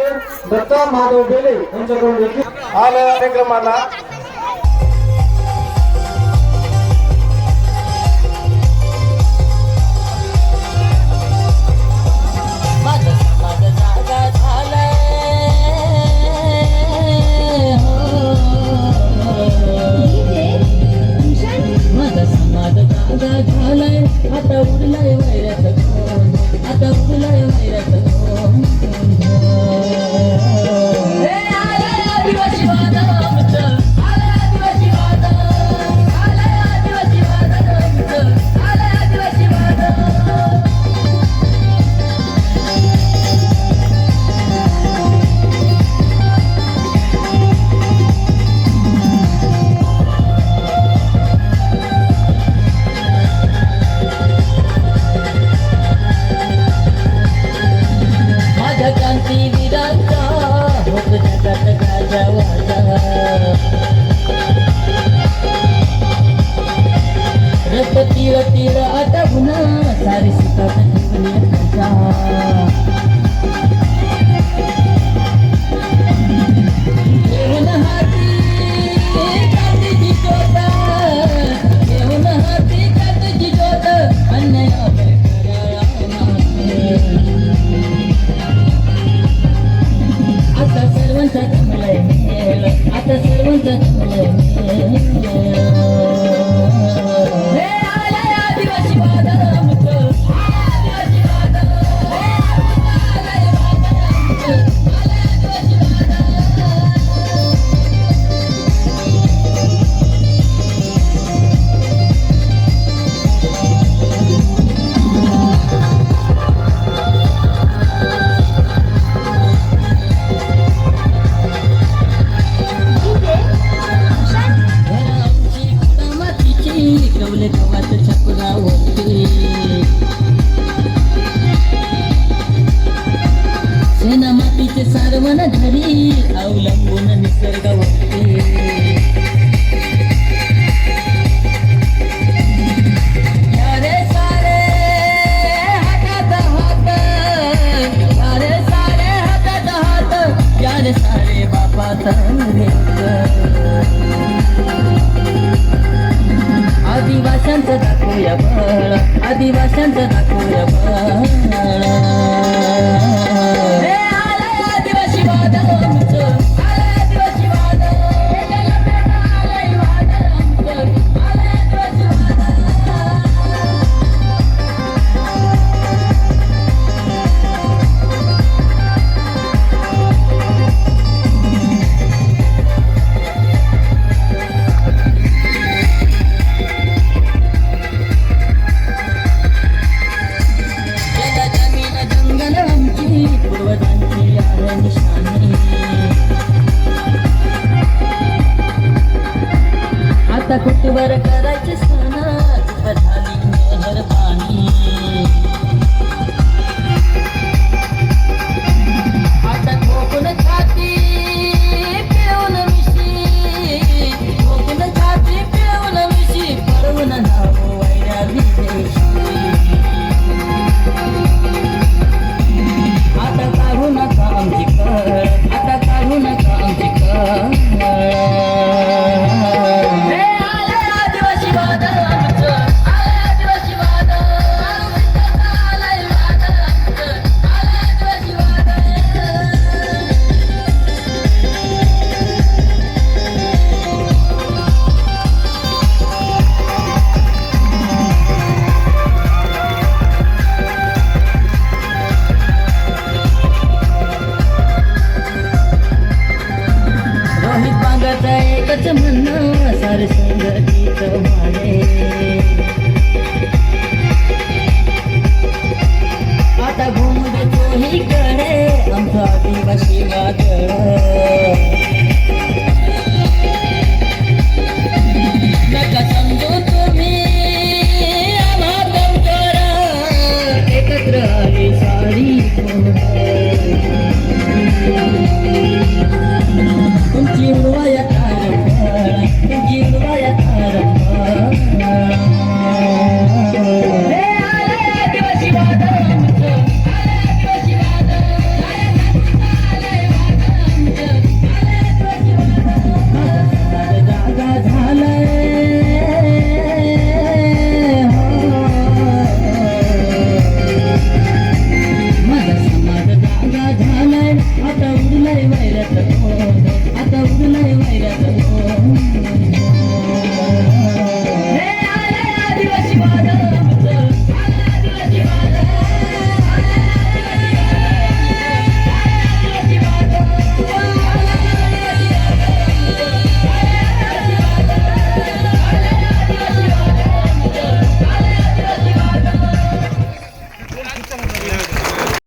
अध्यक्ष दत्ता माधव बेले यांच्याकडून देखील आला. कार्यक्रमाला झालंय आता उडलाय सारे सारे बापा आदिवाशांचं दाखवूया बळ. आदिवाशांचं दाखवूया बळ. when you माझा एकच म्हणणं सार सुंदर गीत माने आता घुमदे तोही कडे आमचा आदिवासी वादळ. नका समजू तुम्ही एकत्र आली सारी